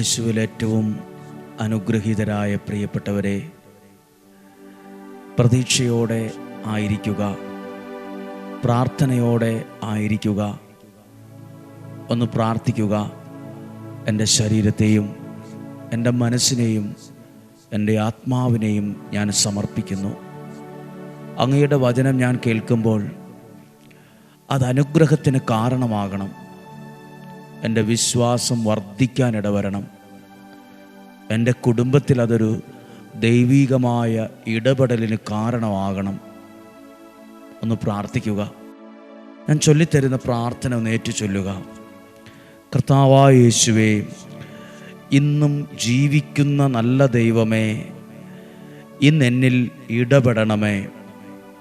യേശുവിൽ ഏറ്റവും അനുഗ്രഹീതരായ പ്രിയപ്പെട്ടവരെ പ്രതീക്ഷയോടെ ആയിരിക്കുക പ്രാർത്ഥനയോടെ ആയിരിക്കുക ഒന്ന് പ്രാർത്ഥിക്കുക. എന്റെ ശരീരത്തെയും എന്റെ മനസ്സിനെയും എന്റെ ആത്മാവിനെയും ഞാൻ സമർപ്പിക്കുന്നു. അങ്ങയുടെ വചനം ഞാൻ കേൾക്കുമ്പോൾ അത് അനുഗ്രഹത്തിന് കാരണമാകണം. എന്റെ വിശ്വാസം വർദ്ധിക്കാൻ ഇടവരണം. എന്റെ കുടുംബത്തിൽ അതൊരു ദൈവീകമായ ഇടപെടലിന് കാരണമാകണം. ഒന്ന് പ്രാർത്ഥിക്കുക. ഞാൻ ചൊല്ലിത്തരുന്ന പ്രാർത്ഥന ഒന്ന് ഏറ്റു ചൊല്ലുക കർത്താവായ യേശുവേ ഇന്നും ജീവിക്കുന്ന നല്ല ദൈവമേ ഇന്ന് എന്നിൽ ഇടപെടണമേ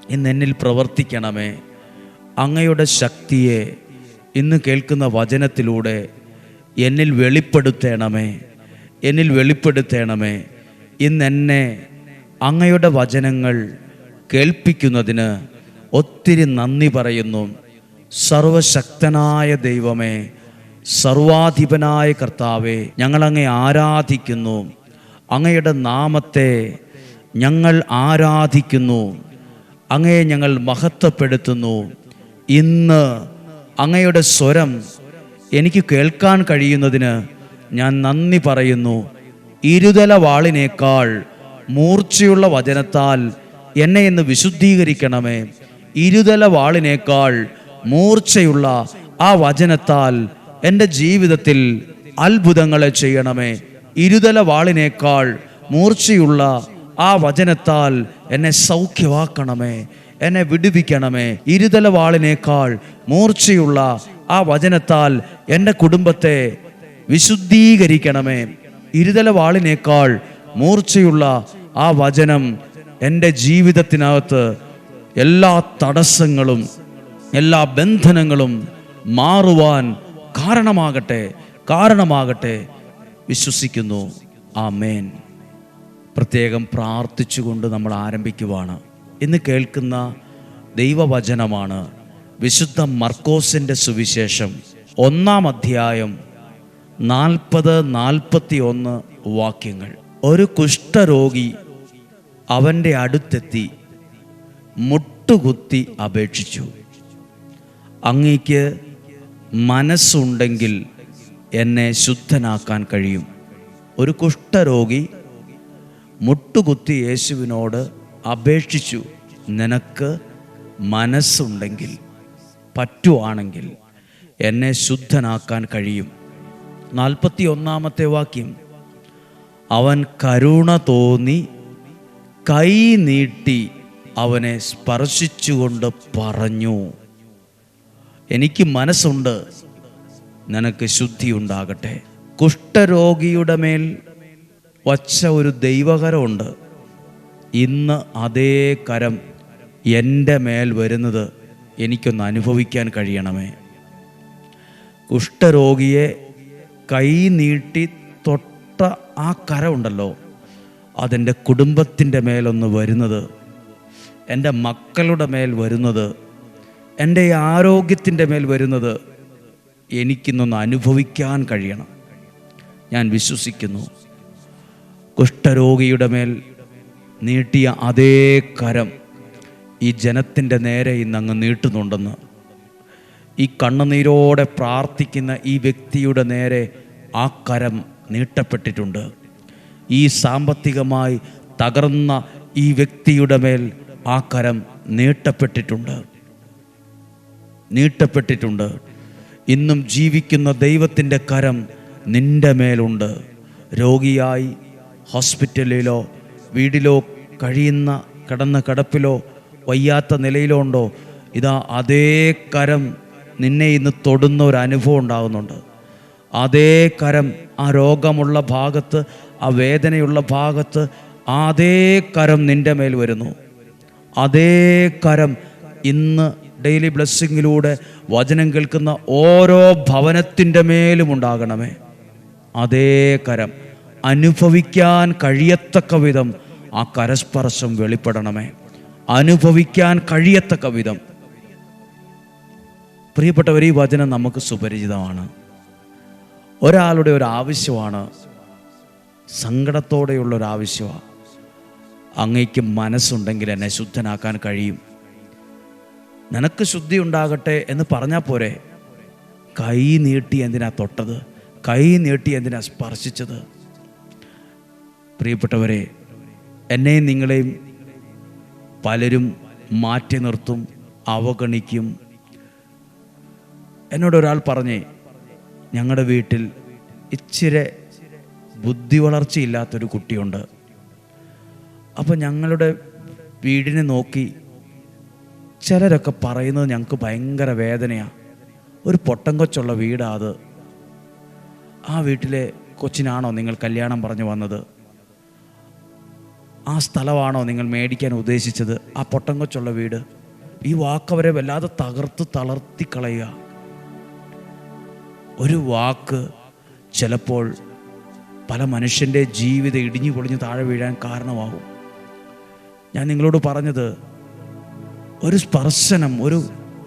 ഇന്ന് എന്നിൽ പ്രവർത്തിക്കണമേ അങ്ങയുടെ ശക്തിയെ ഇന്ന് കേൾക്കുന്ന വചനത്തിലൂടെ എന്നിൽ വെളിപ്പെടുത്തേണമേ എന്നിൽ വെളിപ്പെടുത്തേണമേ. ഇന്ന് എന്നെ അങ്ങയുടെ വചനങ്ങൾ കേൾപ്പിക്കുന്നതിന് ഒത്തിരി നന്ദി പറയുന്നു. സർവശക്തനായ ദൈവമേ സർവാധിപനായ കർത്താവെ ഞങ്ങളങ്ങെ ആരാധിക്കുന്നു. അങ്ങയുടെ നാമത്തെ ഞങ്ങൾ ആരാധിക്കുന്നു. അങ്ങയെ ഞങ്ങൾ മഹത്വപ്പെടുത്തുന്നു. ഇന്ന് അങ്ങയുടെ സ്വരം എനിക്ക് കേൾക്കാൻ കഴിയുന്നതിന് ഞാൻ നന്ദി പറയുന്നു. ഇരുതല വാളിനേക്കാൾ മൂർച്ചയുള്ള വചനത്താൽ എന്നെ ഇന്ന് വിശുദ്ധീകരിക്കണമേ. ഇരുതല വാളിനേക്കാൾ മൂർച്ചയുള്ള ആ വചനത്താൽ എന്റെ ജീവിതത്തിൽ അത്ഭുതങ്ങളെ ചെയ്യണമേ. ഇരുതല വാളിനേക്കാൾ മൂർച്ചയുള്ള ആ വചനത്താൽ എന്നെ സൗഖ്യമാക്കണമേ. എന്നെ വിടുവിക്കണമേ. ഇരുതല വാളിനേക്കാൾ മൂർച്ചയുള്ള ആ വചനത്താൽ എന്റെ കുടുംബത്തെ വിശുദ്ധീകരിക്കണമേ. ഇരുതല വാളിനേക്കാൾ മൂർച്ചയുള്ള ആ വചനം എന്റെ ജീവിതത്തിനകത്ത് എല്ലാ തടസ്സങ്ങളും എല്ലാ ബന്ധനങ്ങളും മാറുവാൻ കാരണമാകട്ടെ കാരണമാകട്ടെ വിശ്വസിക്കുന്നു. ആ മേൻ പ്രത്യേകം പ്രാർത്ഥിച്ചുകൊണ്ട് നമ്മൾ ആരംഭിക്കുവാണ്. ഇന്ന് കേൾക്കുന്ന ദൈവവചനമാണ് വിശുദ്ധ മർക്കോസിന്റെ സുവിശേഷം ഒന്നാം അധ്യായം നാൽപ്പത് നാൽപ്പത്തി ഒന്ന് വാക്യങ്ങൾ. ഒരു കുഷ്ഠരോഗി അവന്റെ അടുത്തെത്തി മുട്ടുകുത്തി അപേക്ഷിച്ചു. അങ്ങേക്ക് മനസ്സുണ്ടെങ്കിൽ എന്നെ ശുദ്ധനാക്കാൻ കഴിയും. ഒരു കുഷ്ഠരോഗി മുട്ടുകുത്തി യേശുവിനോട് അപേക്ഷിച്ചു നിനക്ക് മനസ്സുണ്ടെങ്കിൽ പറ്റുവാണെങ്കിൽ എന്നെ ശുദ്ധനാക്കാൻ കഴിയും. നാൽപ്പത്തി ഒന്നാമത്തെ വാക്യം അവൻ കരുണ തോന്നി കൈ നീട്ടി അവനെ സ്പർശിച്ചുകൊണ്ട് പറഞ്ഞു. എനിക്ക് മനസ്സുണ്ട് നിനക്ക് ശുദ്ധി ഉണ്ടാകട്ടെ കുഷ്ഠരോഗിയുടെ മേൽ വച്ച ഒരു ദൈവകരമുണ്ട്. ഇന്ന് അതേ കരം എന്റെ മേൽ വരുന്നത് എനിക്കൊന്ന് അനുഭവിക്കാൻ കഴിയണമേ. കുഷ്ഠരോഗിയെ കൈ നീട്ടി തൊട്ട ആ കരമുണ്ടല്ലോ അതെന്റെ കുടുംബത്തിന്റെ മേലൊന്ന് വരുന്നത് എന്റെ മക്കളുടെ മേൽ വരുന്നത് എന്റെ ആരോഗ്യത്തിന്റെ മേൽ വരുന്നത് എനിക്കിന്നൊന്ന് അനുഭവിക്കാൻ കഴിയണം. ഞാൻ വിശ്വസിക്കുന്നു കുഷ്ഠരോഗിയുടെ മേൽ നീട്ടിയ അതേ കരം ഈ ജനത്തിന്റെ നേരെ ഇന്ന് അങ്ങ് നീട്ടുന്നുണ്ടെന്ന്. ഈ കണ്ണുനീരോടെ പ്രാർത്ഥിക്കുന്ന ഈ വ്യക്തിയുടെ നേരെ ആ കരം നീട്ടപ്പെട്ടിട്ടുണ്ട്. ഈ സാമ്പത്തികമായി തകർന്ന ഈ വ്യക്തിയുടെ മേൽ ആ കരം നീട്ടപ്പെട്ടിട്ടുണ്ട്. നീട്ടപ്പെട്ടിട്ടുണ്ട്. ഇന്നും ജീവിക്കുന്ന ദൈവത്തിന്റെ കരം നിന്റെ മേലുണ്ട്. രോഗിയായി ഹോസ്പിറ്റലിലോ വീടിലോ കഴിയുന്ന കടന്ന കടപ്പിലോ വയ്യാത്ത നിലയിലോ ഉണ്ടോ? ഇതാ അതേ കരം നിന്നെ ഇന്ന് തൊടുന്ന ഒരു അനുഭവം ഉണ്ടാകുന്നുണ്ട്. അതേ കരം ആ രോഗമുള്ള ഭാഗത്ത് ആ വേദനയുള്ള ഭാഗത്ത് അതേ കരം നിന്റെ മേൽ വരുന്നു. അതേ കരം ഇന്ന് ഡെയിലി ബ്ലെസ്സിങ്ങിലൂടെ വചനം കേൾക്കുന്ന ഓരോ ഭവനത്തിന്റെ മേലും ഉണ്ടാകണമേ. അതേ കരം. അനുഭവിക്കാൻ കഴിയത്തക്ക വിധം ആ കരസ്പർശം വെളിപ്പെടണമേ. അനുഭവിക്കാൻ കഴിയത്തക്ക വിധം. പ്രിയപ്പെട്ടവർ ഈ വചനം നമുക്ക് സുപരിചിതമാണ്. ഒരാളുടെ ഒരു ആവശ്യമാണ്. സങ്കടത്തോടെയുള്ള ഒരു ആവശ്യമാണ് അങ്ങയ്ക്ക് മനസ്സുണ്ടെങ്കിൽ എന്നെ ശുദ്ധനാക്കാൻ കഴിയും. നിനക്ക് ശുദ്ധി ഉണ്ടാകട്ടെ എന്ന് പറഞ്ഞാൽ പോരെ. കൈ നീട്ടി എന്തിനാ തൊട്ടത്? കൈ നീട്ടി എന്തിനാ സ്പർശിച്ചത്? പ്രിയപ്പെട്ടവരെ എന്നെയും നിങ്ങളെയും പലരും മാറ്റി നിർത്തും അവഗണിക്കും. എന്നോടൊരാൾ പറഞ്ഞേ ഞങ്ങളുടെ വീട്ടിൽ ഇച്ചിരി ബുദ്ധി വളർച്ചയില്ലാത്തൊരു കുട്ടിയുണ്ട്. അപ്പോൾ ഞങ്ങളുടെ വീടിനെ നോക്കി ചിലരൊക്കെ പറയുന്നത് ഞങ്ങൾക്ക് ഭയങ്കര വേദനയാണ് ഒരു പൊട്ടം കൊച്ചുള്ള വീടാ അത്. ആ വീട്ടിലെ കൊച്ചിനാണോ നിങ്ങൾ കല്യാണം പറഞ്ഞു വന്നത്? ആ സ്ഥലമാണോ നിങ്ങൾ മേടിക്കാൻ ഉദ്ദേശിച്ചത്? ആ പൊട്ടം കൊച്ചുള്ള വീട്. ഈ വാക്കവരെ വല്ലാതെ തകർത്ത് തളർത്തി കളയുക. ഒരു വാക്ക് ചിലപ്പോൾ പല മനുഷ്യന്റെ ജീവിതം ഇടിഞ്ഞു പൊളിഞ്ഞ് താഴെ വീഴാൻ കാരണമാകും. ഞാൻ നിങ്ങളോട് പറഞ്ഞത് ഒരു സ്പർശനം ഒരു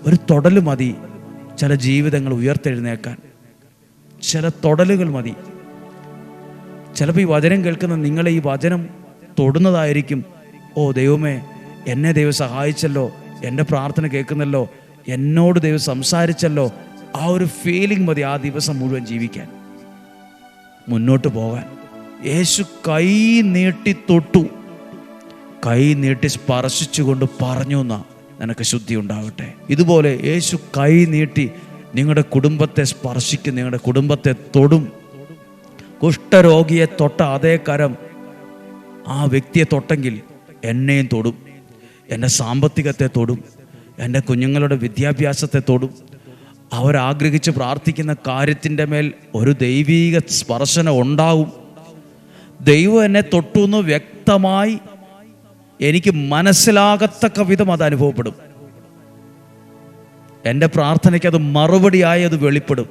ഒരു തൊടൽ മതി ചില ജീവിതങ്ങൾ ഉയർത്തെഴുന്നേക്കാൻ. ചില തൊടലുകൾ മതി. ചിലപ്പോൾ ഈ വചനം കേൾക്കുന്ന നിങ്ങളെ ഈ വചനം തൊടുന്നതായിരിക്കും. ഓ ദൈവമേ എന്നെ ദൈവം സഹായിച്ചല്ലോ എന്റെ പ്രാർത്ഥന കേൾക്കുന്നല്ലോ എന്നോട് ദൈവം സംസാരിച്ചല്ലോ. ആ ഒരു ഫീലിംഗ് മതി ആ ദിവസം മുഴുവൻ ജീവിക്കാൻ. മുന്നോട്ട് പോകാൻ. യേശു കൈ നീട്ടി തൊട്ടു. കൈ നീട്ടി സ്പർശിച്ചുകൊണ്ട് പറഞ്ഞു എന്നാ നിനക്ക് ശുദ്ധി ഉണ്ടാകട്ടെ ഇതുപോലെ യേശു കൈ നീട്ടി നിങ്ങളുടെ കുടുംബത്തെ സ്പർശിക്കും നിങ്ങളുടെ കുടുംബത്തെ തൊടും. കുഷ്ഠരോഗിയെ തൊട്ട അതേ കരം ആ വ്യക്തിയെ തൊട്ടെങ്കിൽ എന്നെയും തൊടും. എന്റെ സാമ്പത്തികത്തെ തൊടും. എന്റെ കുഞ്ഞുങ്ങളുടെ വിദ്യാഭ്യാസത്തെ തൊടും. അവരാഗ്രഹിച്ച് പ്രാർത്ഥിക്കുന്ന കാര്യത്തിന്റെ മേൽ ഒരു ദൈവീക സ്പർശനം ഉണ്ടാവും. ദൈവം എന്നെ തൊട്ടു എന്ന് വ്യക്തമായി. എനിക്ക് മനസ്സിലാകത്തക്ക വിധം അത് അനുഭവപ്പെടും. എന്റെ പ്രാർത്ഥനയ്ക്ക് അത് മറുപടിയായി അത് വെളിപ്പെടും.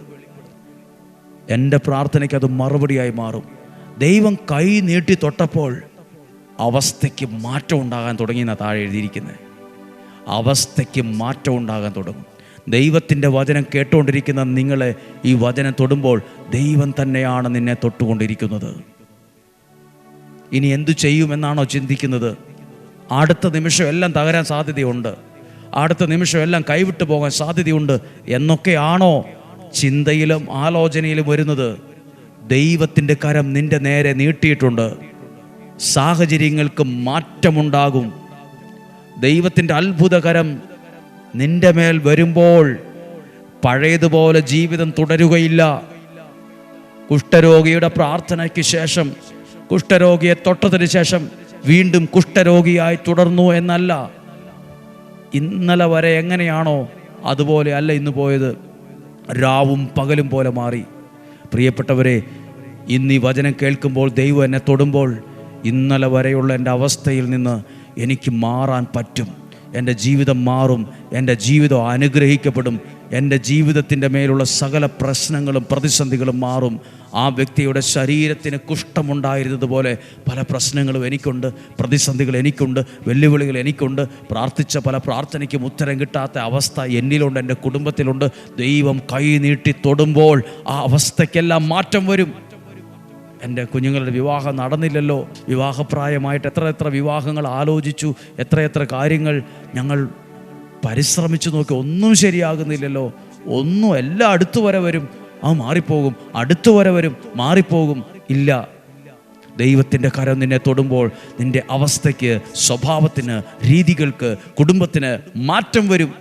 എന്റെ പ്രാർത്ഥനയ്ക്ക് അത് മറുപടിയായി മാറും. ദൈവം കൈ നീട്ടി തൊട്ടപ്പോൾ അവസ്ഥയ്ക്ക് മാറ്റം ഉണ്ടാകാൻ തുടങ്ങിയെന്ന താഴെ എഴുതിയിരിക്കുന്നത് അവസ്ഥയ്ക്ക് മാറ്റം ഉണ്ടാകാൻ തുടങ്ങും. ദൈവത്തിന്റെ വചനം കേട്ടുകൊണ്ടിരിക്കുന്ന നിങ്ങളെ ഈ വചനം തൊടുമ്പോൾ ദൈവം തന്നെയാണ് നിന്നെ തൊട്ടുകൊണ്ടിരിക്കുന്നത്. ഇനി എന്തു ചെയ്യുമെന്നാണോ ചിന്തിക്കുന്നത്. അടുത്ത നിമിഷം എല്ലാം തകരാൻ സാധ്യതയുണ്ട്. അടുത്ത നിമിഷം എല്ലാം കൈവിട്ടു പോകാൻ സാധ്യതയുണ്ട് എന്നൊക്കെയാണോ ചിന്തയിലും ആലോചനയിലും വരുന്നത്. ദൈവത്തിന്റെ കരം നിന്റെ നേരെ നീട്ടിയിട്ടുണ്ട്. സാഹചര്യങ്ങൾക്ക് മാറ്റമുണ്ടാകും. ദൈവത്തിന്റെ അത്ഭുതകരം നിന്റെ മേൽ വരുമ്പോൾ പഴയതുപോലെ ജീവിതം തുടരുകയില്ല. കുഷ്ഠരോഗിയുടെ പ്രാർത്ഥനയ്ക്ക് ശേഷം കുഷ്ഠരോഗിയെ തൊട്ടതിന് ശേഷം വീണ്ടും കുഷ്ഠരോഗിയായി തുടർന്നു എന്നല്ല. ഇന്നലെ വരെ എങ്ങനെയാണോ അതുപോലെ അല്ല ഇന്ന് പോയത്. രാവും പകലും പോലെ മാറി. പ്രിയപ്പെട്ടവരെ ഇന്ന് ഈ വചനം കേൾക്കുമ്പോൾ ദൈവം എന്നെ തൊടുമ്പോൾ ഇന്നലെ വരെയുള്ള എന്റെ അവസ്ഥയിൽ നിന്ന് എനിക്ക് മാറാൻ പറ്റും. എന്റെ ജീവിതം മാറും. എന്റെ ജീവിതം അനുഗ്രഹിക്കപ്പെടും. എന്റെ ജീവിതത്തിന്റെ മേലുള്ള സകല പ്രശ്നങ്ങളും പ്രതിസന്ധികളും മാറും. ആ വ്യക്തിയുടെ ശരീരത്തിന് കുഷ്ഠമുണ്ടായിരുന്നതുപോലെ പല പ്രശ്നങ്ങളും എനിക്കുണ്ട് പ്രതിസന്ധികൾ എനിക്കുണ്ട് വെല്ലുവിളികൾ എനിക്കുണ്ട്. പ്രാർത്ഥിച്ച പല പ്രാർത്ഥനയ്ക്കും ഉത്തരം കിട്ടാത്ത അവസ്ഥ എന്നിലുണ്ട് എന്റെ കുടുംബത്തിലുണ്ട്. ദൈവം കൈ നീട്ടി തൊടുമ്പോൾ ആ അവസ്ഥയ്ക്കെല്ലാം മാറ്റം വരും. എന്റെ കുഞ്ഞുങ്ങളുടെ വിവാഹം നടന്നില്ലല്ലോ. വിവാഹപ്രായമായിട്ട് എത്ര എത്ര വിവാഹങ്ങൾ ആലോചിച്ചു. എത്ര എത്ര കാര്യങ്ങൾ ഞങ്ങൾ പരിശ്രമിച്ചു നോക്കി. ഒന്നും ശരിയാകുന്നില്ലല്ലോ. ഒന്നും എല്ലാം അടുത്തു വരെ വരും. അത് മാറിപ്പോകും. അടുത്തു വരെ വരും. മാറിപ്പോകും. ഇല്ല. ദൈവത്തിന്റെ കരം നിന്നെ തൊടുമ്പോൾ നിന്റെ അവസ്ഥയ്ക്ക് സ്വഭാവത്തിന് രീതികൾക്ക് കുടുംബത്തിന് മാറ്റം വരും.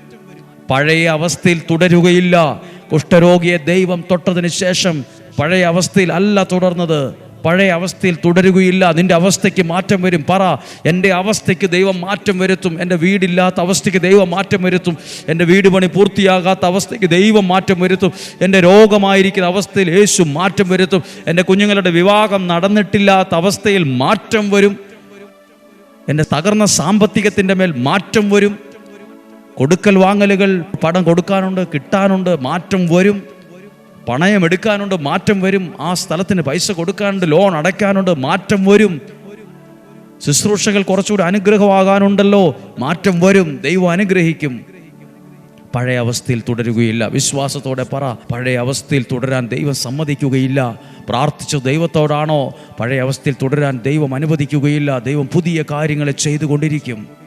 പഴയ അവസ്ഥയിൽ തുടരുകയില്ല. കുഷ്ഠരോഗിയെ ദൈവം തൊട്ടതിന് ശേഷം പഴയ അവസ്ഥയിൽ അല്ല തുടർന്നത്. പഴയ അവസ്ഥയിൽ തുടരുകയില്ല. നിന്റെ അവസ്ഥയ്ക്ക് മാറ്റം വരും. പറ എന്റെ അവസ്ഥയ്ക്ക് ദൈവം മാറ്റം വരുത്തും. എന്റെ വീടില്ലാത്ത അവസ്ഥയ്ക്ക് ദൈവം മാറ്റം വരുത്തും. എന്റെ വീട് പണി പൂർത്തിയാകാത്ത അവസ്ഥയ്ക്ക് ദൈവം മാറ്റം വരുത്തും. എന്റെ രോഗമായിരിക്കുന്ന അവസ്ഥയിൽ യേശു മാറ്റം വരുത്തും. എന്റെ കുഞ്ഞുങ്ങളുടെ വിവാഹം നടന്നിട്ടില്ലാത്ത അവസ്ഥയിൽ മാറ്റം വരും. എന്റെ തകർന്ന സാമ്പത്തികത്തിന്റെ മേൽ മാറ്റം വരും. കൊടുക്കൽ വാങ്ങലുകൾ പണം കൊടുക്കാനുണ്ട് കിട്ടാനുണ്ട് മാറ്റം വരും. പണയം എടുക്കാനുണ്ട് മാറ്റം വരും. ആ സ്ഥലത്തിന് പൈസ കൊടുക്കാനുണ്ട് ലോൺ അടയ്ക്കാനുണ്ട് മാറ്റം വരും. ശുശ്രൂഷകൾ കുറച്ചുകൂടി അനുഗ്രഹമാകാനുണ്ടല്ലോ മാറ്റം വരും. ദൈവം അനുഗ്രഹിക്കും. പഴയ അവസ്ഥയിൽ തുടരുകയില്ല. വിശ്വാസത്തോടെ പറ പഴയ അവസ്ഥയിൽ തുടരാൻ ദൈവം സമ്മതിക്കുകയില്ല. പ്രാർത്ഥിച്ച ദൈവത്തോടാണോ? പഴയ അവസ്ഥയിൽ തുടരാൻ ദൈവം അനുവദിക്കുകയില്ല. ദൈവം പുതിയ കാര്യങ്ങളെ ചെയ്തുകൊണ്ടിരിക്കും.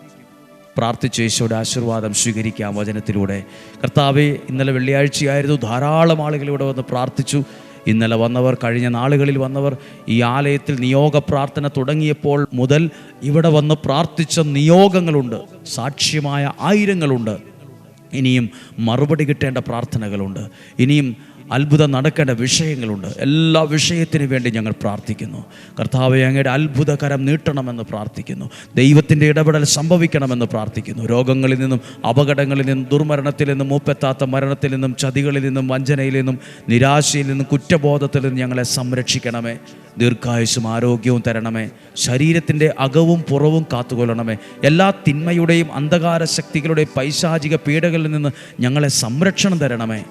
പ്രാർത്ഥിച്ച് യേശോയുടെ ആശീർവാദം സ്വീകരിക്കാം വചനത്തിലൂടെ. കർത്താവ് ഇന്നലെ വെള്ളിയാഴ്ചയായിരുന്നു ധാരാളം ആളുകൾ ഇവിടെ വന്ന് പ്രാർത്ഥിച്ചു. ഇന്നലെ വന്നവർ കഴിഞ്ഞ നാളുകളിൽ വന്നവർ ഈ ആലയത്തിൽ നിയോഗ പ്രാർത്ഥന തുടങ്ങിയപ്പോൾ മുതൽ ഇവിടെ വന്ന് പ്രാർത്ഥിച്ച നിയോഗങ്ങളുണ്ട്. സാക്ഷ്യമായ ആയിരങ്ങളുണ്ട്. ഇനിയും മറുപടി കിട്ടേണ്ട പ്രാർത്ഥനകളുണ്ട്. ഇനിയും അത്ഭുതം നടക്കേണ്ട വിഷയങ്ങളുണ്ട്. എല്ലാ വിഷയത്തിനു വേണ്ടി ഞങ്ങൾ പ്രാർത്ഥിക്കുന്നു. കർത്താവെ അങ്ങയുടെ അത്ഭുതകരം നീട്ടണമെന്ന് പ്രാർത്ഥിക്കുന്നു. ദൈവത്തിന്റെ ഇടപെടൽ സംഭവിക്കണമെന്ന് പ്രാർത്ഥിക്കുന്നു. രോഗങ്ങളിൽ നിന്നും അപകടങ്ങളിൽ നിന്നും ദുർമരണത്തിൽ നിന്നും മൂപ്പെത്താത്ത മരണത്തിൽ നിന്നും ചതികളിൽ നിന്നും വഞ്ചനയിൽ നിന്നും നിരാശയിൽ നിന്നും കുറ്റബോധത്തിൽ നിന്നും ഞങ്ങളെ സംരക്ഷിക്കണമേ. ദീർഘായുസും ആരോഗ്യവും തരണമേ. ശരീരത്തിന്റെ അകവും പുറവും കാത്തുകൊള്ളണമേ. എല്ലാ തിന്മയുടെയും അന്ധകാര ശക്തികളുടെയും പൈശാചിക പീഡകളിൽ നിന്ന് ഞങ്ങളെ സംരക്ഷണം തരണമേ.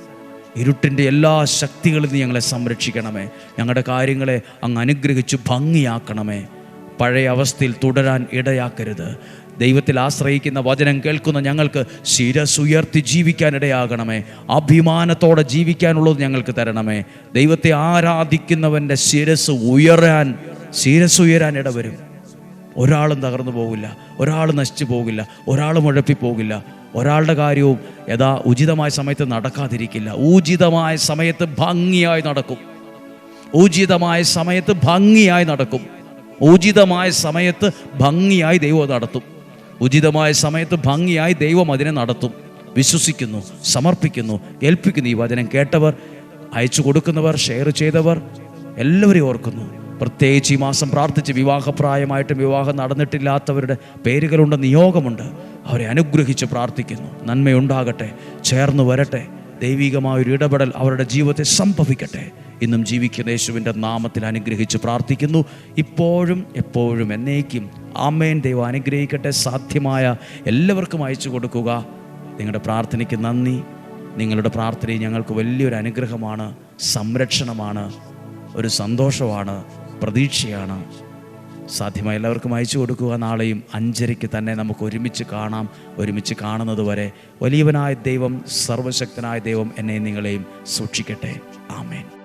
ഇരുട്ടിന്റെ എല്ലാ ശക്തികളിൽ നിന്ന് ഞങ്ങളെ സംരക്ഷിക്കണമേ. ഞങ്ങളുടെ കാര്യങ്ങളെ അങ്ങ് അനുഗ്രഹിച്ച് ഭംഗിയാക്കണമേ. പഴയ അവസ്ഥയിൽ തുടരാൻ ഇടയാക്കരുത്. ദൈവത്തിൽ ആശ്രയിക്കുന്ന വചനം കേൾക്കുന്ന ഞങ്ങൾക്ക് ശിരസുയർത്തി ജീവിക്കാൻ ഇടയാകണമേ അഭിമാനത്തോടെ ജീവിക്കാനുള്ളത് ഞങ്ങൾക്ക് തരണമേ. ദൈവത്തെ ആരാധിക്കുന്നവന്റെ ശിരസ് ഉയരാൻ ശിരസ് ഉയരാൻ ഇടവരും. ഒരാളും തകർന്നു പോകില്ല. ഒരാൾ നശിച്ചു പോകില്ല. ഒരാൾ മുഴപ്പി പോകില്ല ഒരാളുടെ കാര്യവും യഥാ ഉചിതമായ സമയത്ത് നടക്കാതിരിക്കില്ല. ഊചിതമായ സമയത്ത് ഭംഗിയായി നടക്കും. ഊചിതമായ സമയത്ത് ഭംഗിയായി നടക്കും. ഉചിതമായ സമയത്ത് ഭംഗിയായി ദൈവം നടത്തും. ഉചിതമായ സമയത്ത് ഭംഗിയായി ദൈവം അതിനെ നടത്തും. വിശ്വസിക്കുന്നു സമർപ്പിക്കുന്നു ഏൽപ്പിക്കുന്നു ഈ വചനം കേട്ടവർ അയച്ചു കൊടുക്കുന്നവർ ഷെയർ ചെയ്തവർ എല്ലാവരെയും ഓർക്കുന്നു. പ്രത്യേകിച്ച് ഈ മാസം പ്രാർത്ഥിച്ച് വിവാഹപ്രായമായിട്ടും വിവാഹം നടന്നിട്ടില്ലാത്തവരുടെ പേരുകളുണ്ട് നിയോഗമുണ്ട്. അവരെ അനുഗ്രഹിച്ച് പ്രാർത്ഥിക്കുന്നു. നന്മയുണ്ടാകട്ടെ ചേർന്ന് വരട്ടെ. ദൈവികമായ ഒരു ഇടപെടൽ അവരുടെ ജീവിതത്തെ സംഭവിക്കട്ടെ. ഇന്നും ജീവിക്കുന്ന യേശുവിന്റെ നാമത്തിൽ അനുഗ്രഹിച്ച് പ്രാർത്ഥിക്കുന്നു. ഇപ്പോഴും എപ്പോഴും എന്നേക്കും. ആമേൻ. ദൈവം അനുഗ്രഹിക്കട്ടെ. സാധ്യമായ എല്ലാവർക്കും അയച്ചു കൊടുക്കുക. നിങ്ങളുടെ പ്രാർത്ഥനയ്ക്ക് നന്ദി. നിങ്ങളുടെ പ്രാർത്ഥനയും ഞങ്ങൾക്ക് വലിയൊരു അനുഗ്രഹമാണ് സംരക്ഷണമാണ് ഒരു സന്തോഷമാണ്. പ്രതീക്ഷയാണ്. സാധ്യമായ എല്ലാവർക്കും അയച്ചു കൊടുക്കുക. നാളെയും അഞ്ചരയ്ക്ക് തന്നെ നമുക്ക് ഒരുമിച്ച് കാണാം. ഒരുമിച്ച് കാണുന്നത് വരെ വലിയവനായ ദൈവം സർവശക്തനായ ദൈവം എന്നെ നിങ്ങളെയും സൂക്ഷിക്കട്ടെ. ആമേൻ.